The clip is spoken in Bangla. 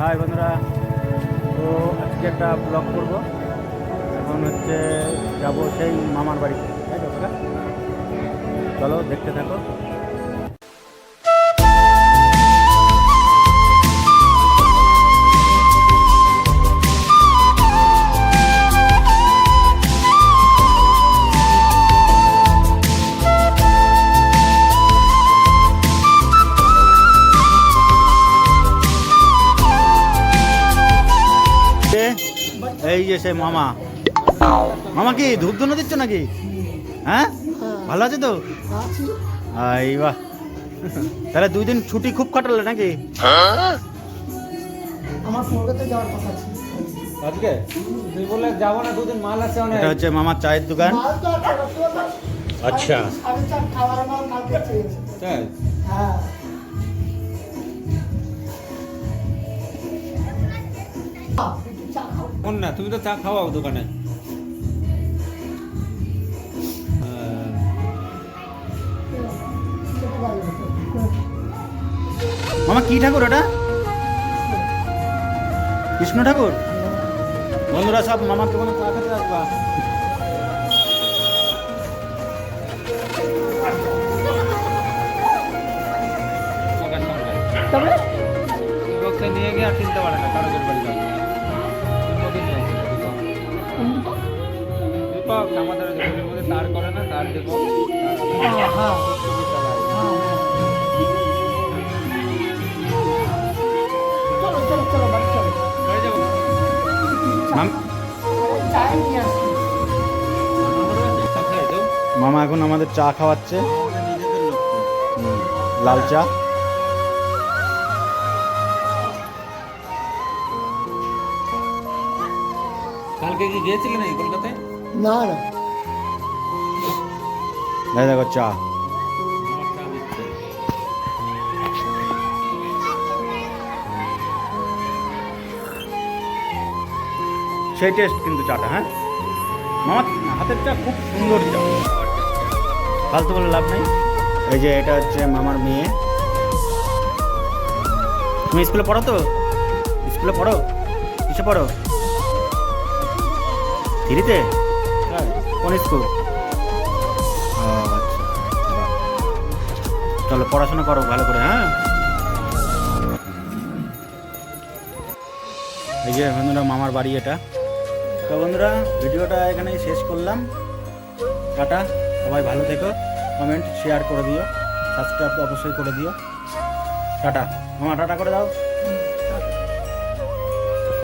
হাই বন্ধুরা, তো আজকে একটা ব্লগ করব। এখন হচ্ছে যাব সেই মামার বাড়িতে? চলো দেখতে থাকো। এই যে সে মামা। মামা কি ধূপ ধুনো দিচ্ছ নাকি? হ্যাঁ? ভালো আছে তো? এই বাহ। তাহলে দুই দিন ছুটি খুব কাটালে নাকি? আমার কলকাতা যাওয়ার কথা ছিল। আজকে? তুই বললে যাব না দুদিন মাল আছে অনেক। এটা হচ্ছে মামার চায়ের দোকান। আচ্ছা। সাড়ে চার খাবার মাল কালকে চেয়েছে। হ্যাঁ। কোন না তুমি তো চা খাওয়াও দোকানে। মামা কি ঠাকুর ওটা? কৃষ্ণ ঠাকুর? বন্ধুরা সব মামার দোকানে চা খেতে আসবা। তবে? নিয়ে গিয়ে আর চিনতে পারে না কারোর বাড়ি দীপক। আমাদের ওই মধ্যে তার করে না তার দীপক মাম- এখন আমাদের চা খাওয়াচ্ছে। লাল চা। কালকে কি গিয়েছিলে নাকি কলকাতায়? না না। এই দেখো চা। সেই টেস্ট কিন্তু চাটা হ্যাঁ? মামার হাতের চা খুব সুন্দর চা। ফালতু বলে লাভ নাই। এই যে এটা হচ্ছে মামার মেয়ে। তুমি স্কুলে পড়ো তো? স্কুলে পড়ো? কিসে পড়ো? থ্রিতে কোন স্কুল? আচ্ছা। চলো পড়াশোনা করো ভালো করে হ্যাঁ? এই যে বন্ধুরা মামার বাড়ি এটা। তো বন্ধুরা ভিডিওটা এখানেই শেষ করলাম। টাটা সবাই ভালো থেকো। কমেন্ট শেয়ার করে দিও। সাবস্ক্রাইব অবশ্যই করে দিও। টাটা। মামা টাটা করে দাও।